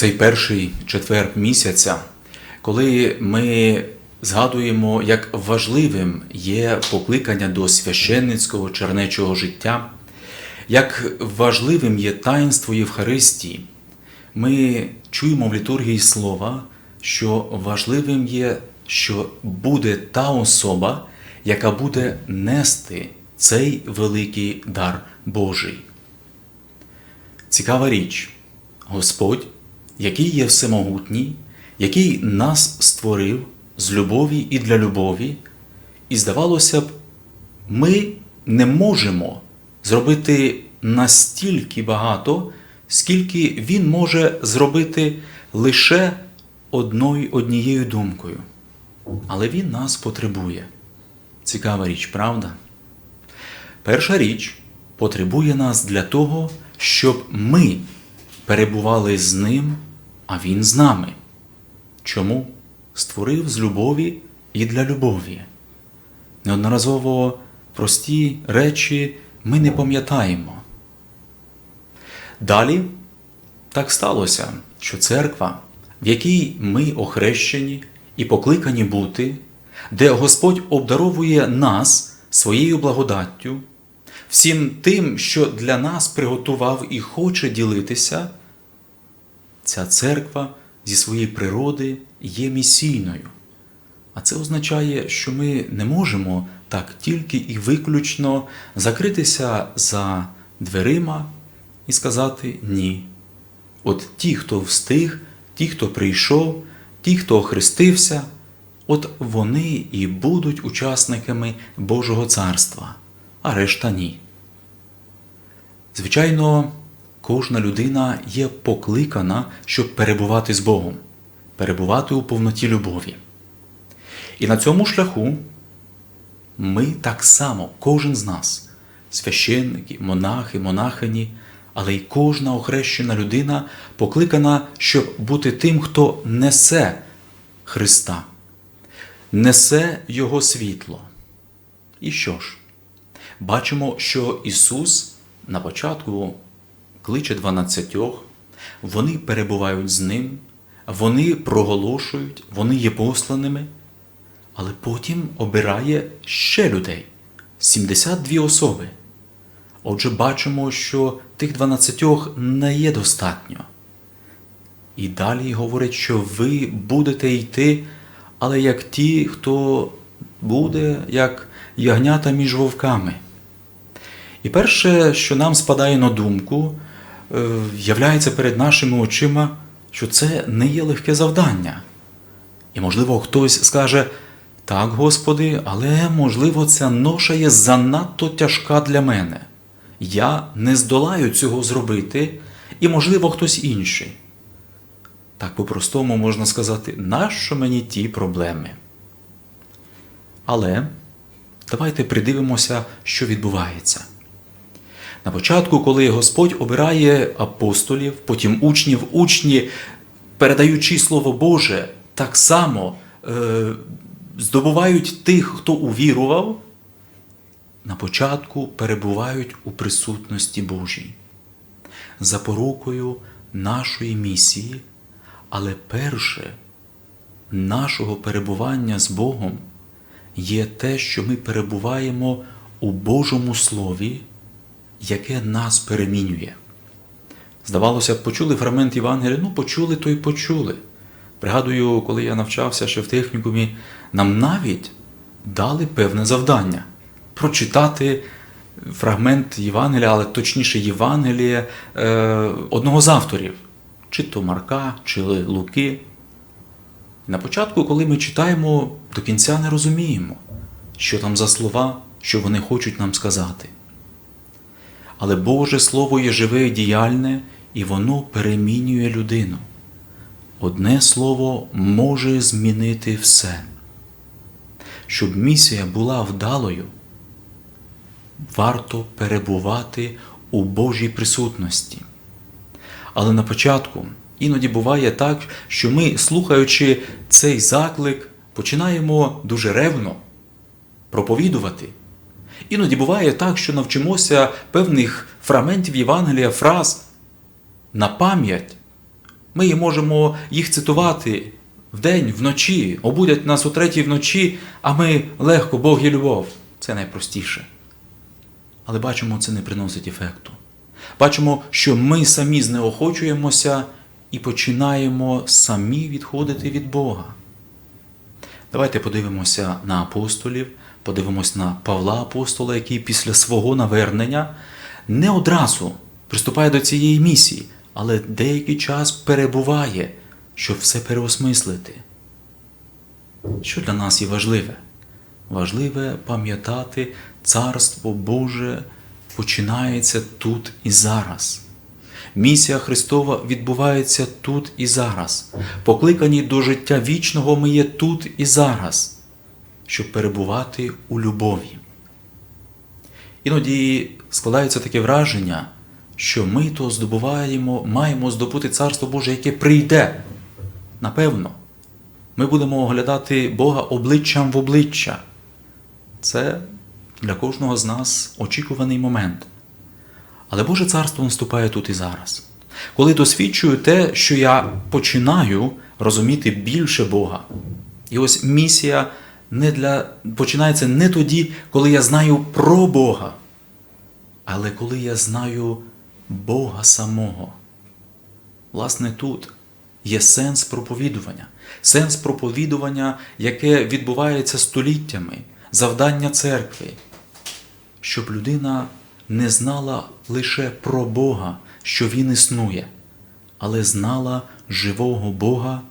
цей перший четвер місяця, коли ми згадуємо, як важливим є покликання до священницького чернечого життя, як важливим є таїнство Євхаристії, ми чуємо в літургії слова, що важливим є, що буде та особа, яка буде нести цей великий дар Божий. Цікава річ, Господь, який є всемогутній, який нас створив з любові і для любові, і здавалося б, ми не можемо зробити настільки багато, скільки Він може зробити лише одною, однією думкою. Але Він нас потребує. Цікава річ, правда? Перша річ потребує нас для того, щоб ми перебували з ним, а Він з нами. Чому? Створив з любові і для любові. Неодноразово прості речі ми не пам'ятаємо. Далі так сталося, що церква, в якій ми охрещені і покликані бути, де Господь обдаровує нас своєю благодаттю, всім тим, що для нас приготував і хоче ділитися, ця церква зі своєї природи є місійною. А це означає, що ми не можемо так тільки і виключно закритися за дверима і сказати ні. От ті, хто встиг, ті, хто прийшов, ті, хто охрестився, от вони і будуть учасниками Божого царства, а решта ні. Звичайно, кожна людина є покликана, щоб перебувати з Богом, перебувати у повноті любові. І на цьому шляху ми так само, кожен з нас, священники, монахи, монахині, але й кожна охрещена людина покликана, щоб бути тим, хто несе Христа, несе Його світло. І що ж? Бачимо, що Ісус на початку кличе дванадцятьох, вони перебувають з Ним, вони проголошують, вони є посланими, але потім обирає ще людей 72 особи. Отже, бачимо, що тих 12 не є достатньо. І далі говорить, що ви будете йти, але як ті, хто буде, як ягнята між вовками. І перше, що нам спадає на думку, являється перед нашими очима, що це не є легке завдання. І, можливо, хтось скаже, так, Господи, але, можливо, ця ноша є занадто тяжка для мене. Я не здолаю цього зробити, і, можливо, хтось інший. Так по-простому можна сказати, нащо мені ті проблеми? Але давайте придивимося, що відбувається. На початку, коли Господь обирає апостолів, потім учнів, учні, передаючи Слово Боже, так само е, здобувають тих, хто увірував, на початку перебувають у присутності Божій, запорукою нашої місії, але перше нашого перебування з Богом є те, що ми перебуваємо у Божому Слові, яке нас перемінює. Здавалося почули фрагмент Євангелія, ну почули, то й почули. Пригадую, коли я навчався ще в технікумі, нам навіть дали певне завдання прочитати фрагмент Євангелія, але точніше Євангелія е, одного з авторів, чи то Марка, чи Луки. На початку, коли ми читаємо, до кінця не розуміємо, що там за слова, що вони хочуть нам сказати. Але Боже Слово є живе і діяльне, і воно перемінює людину. Одне слово може змінити все. Щоб місія була вдалою, варто перебувати у Божій присутності. Але на початку іноді буває так, що ми, слухаючи цей заклик, починаємо дуже ревно проповідувати. Іноді буває так, що навчимося певних фрагментів Євангелія, фраз на пам'ять. Ми можемо їх цитувати вдень, вночі, обудять нас о третій вночі, а ми легко, Бог є любов. Це найпростіше. Але бачимо, це не приносить ефекту. Бачимо, що ми самі знеохочуємося і починаємо самі відходити від Бога. Давайте подивимося на апостолів, подивимося на Павла Апостола, який після свого навернення не одразу приступає до цієї місії, але деякий час перебуває, щоб все переосмислити. Що для нас є важливе? Важливе пам'ятати, Царство Боже починається тут і зараз. Місія Христова відбувається тут і зараз. Покликані до життя вічного ми є тут і зараз, щоб перебувати у любові. Іноді складається таке враження, що ми то здобуваємо, маємо здобути Царство Боже, яке прийде. Напевно, ми будемо оглядати Бога обличчям в обличчя. Це для кожного з нас очікуваний момент. Але Боже царство наступає тут і зараз. Коли досвідчую те, що я починаю розуміти більше Бога. І ось місія не для, починається не тоді, коли я знаю про Бога, але коли я знаю Бога самого. Власне, тут є сенс проповідування, сенс проповідування, яке відбувається століттями, завдання церкви, щоб людина не знала лише про Бога, що Він існує, але знала живого Бога,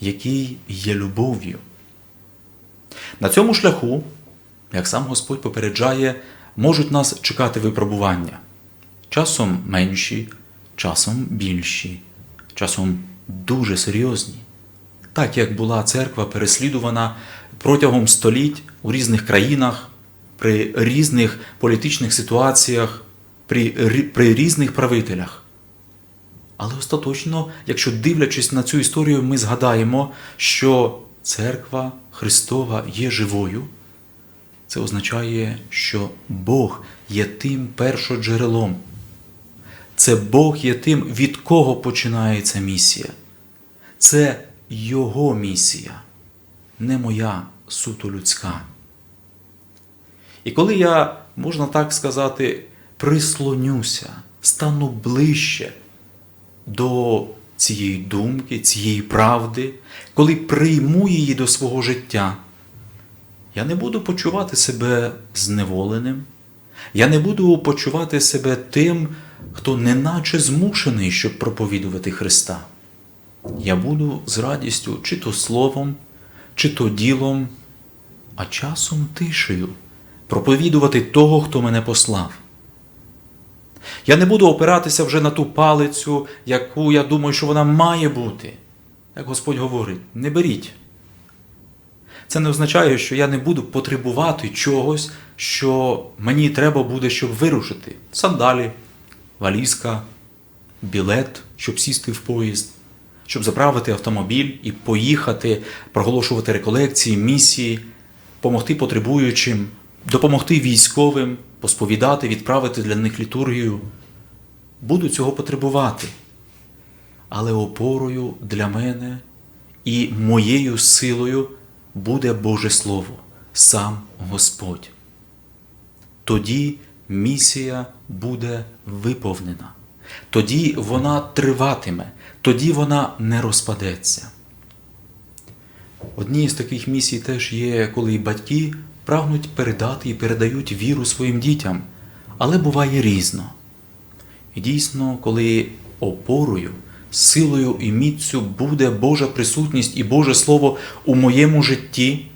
який є любов'ю. На цьому шляху, як сам Господь попереджає, можуть нас чекати випробування. Часом менші, часом більші, часом дуже серйозні. Так як була церква переслідувана протягом століть у різних країнах, при різних політичних ситуаціях, при, при різних правителях. Але остаточно, якщо дивлячись на цю історію, ми згадаємо, що церква Христова є живою, це означає, що Бог є тим першоджерелом. Це Бог є тим, від кого починається місія. Це Його місія, не моя суто людська. І коли я, можна так сказати, прислонюся, стану ближче до цієї думки, цієї правди, коли прийму її до свого життя, я не буду почувати себе зневоленим, я не буду почувати себе тим, хто неначе змушений, щоб проповідувати Христа. Я буду з радістю чи то словом, чи то ділом, а часом тишею проповідувати того, хто мене послав. Я не буду опиратися вже на ту палицю, яку я думаю, що вона має бути. Як Господь говорить, не беріть. Це не означає, що я не буду потребувати чогось, що мені треба буде, щоб вирушити. Сандалі, валізка, білет, щоб сісти в поїзд, щоб заправити автомобіль і поїхати, проголошувати реколекції, місії, допомогти потребуючим, допомогти військовим, посповідати, відправити для них літургію. Буду цього потребувати. Але опорою для мене і моєю силою буде Боже Слово, сам Господь. Тоді місія буде виповнена, тоді вона триватиме, тоді вона не розпадеться. Однією з таких місій теж є, коли батьки прагнуть передати і передають віру своїм дітям, але буває різно. І дійсно, коли опорою, силою і міцю буде Божа присутність і Боже Слово у моєму житті,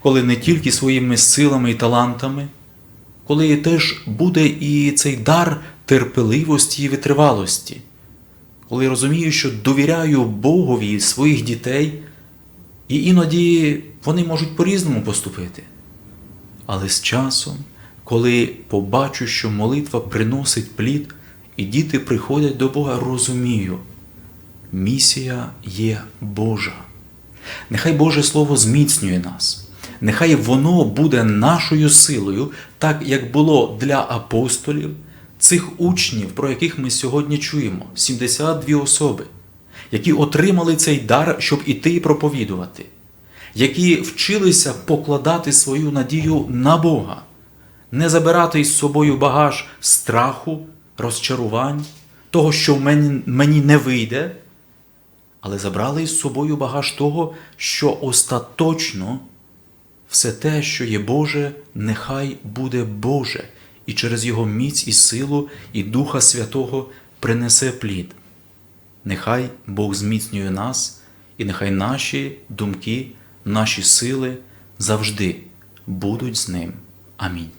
коли не тільки своїми силами і талантами, коли теж буде і цей дар терпеливості і витривалості, коли розумію, що довіряю Богові своїх дітей, і іноді вони можуть по-різному поступити. Але з часом, коли побачу, що молитва приносить плід, і діти приходять до Бога, розумію, місія є Божа. Нехай Боже Слово зміцнює нас. Нехай воно буде нашою силою, так як було для апостолів, цих учнів, про яких ми сьогодні чуємо, 72 особи. Які отримали цей дар, щоб іти і проповідувати, які вчилися покладати свою надію на Бога, не забирати із собою багаж страху, розчарувань, того, що мені не вийде, але забрали із собою багаж того, що остаточно все те, що є Боже, нехай буде Боже, і через Його міць і силу, і Духа Святого принесе плід. Нехай Бог зміцнює нас, і нехай наші думки, наші сили завжди будуть з ним. Амінь.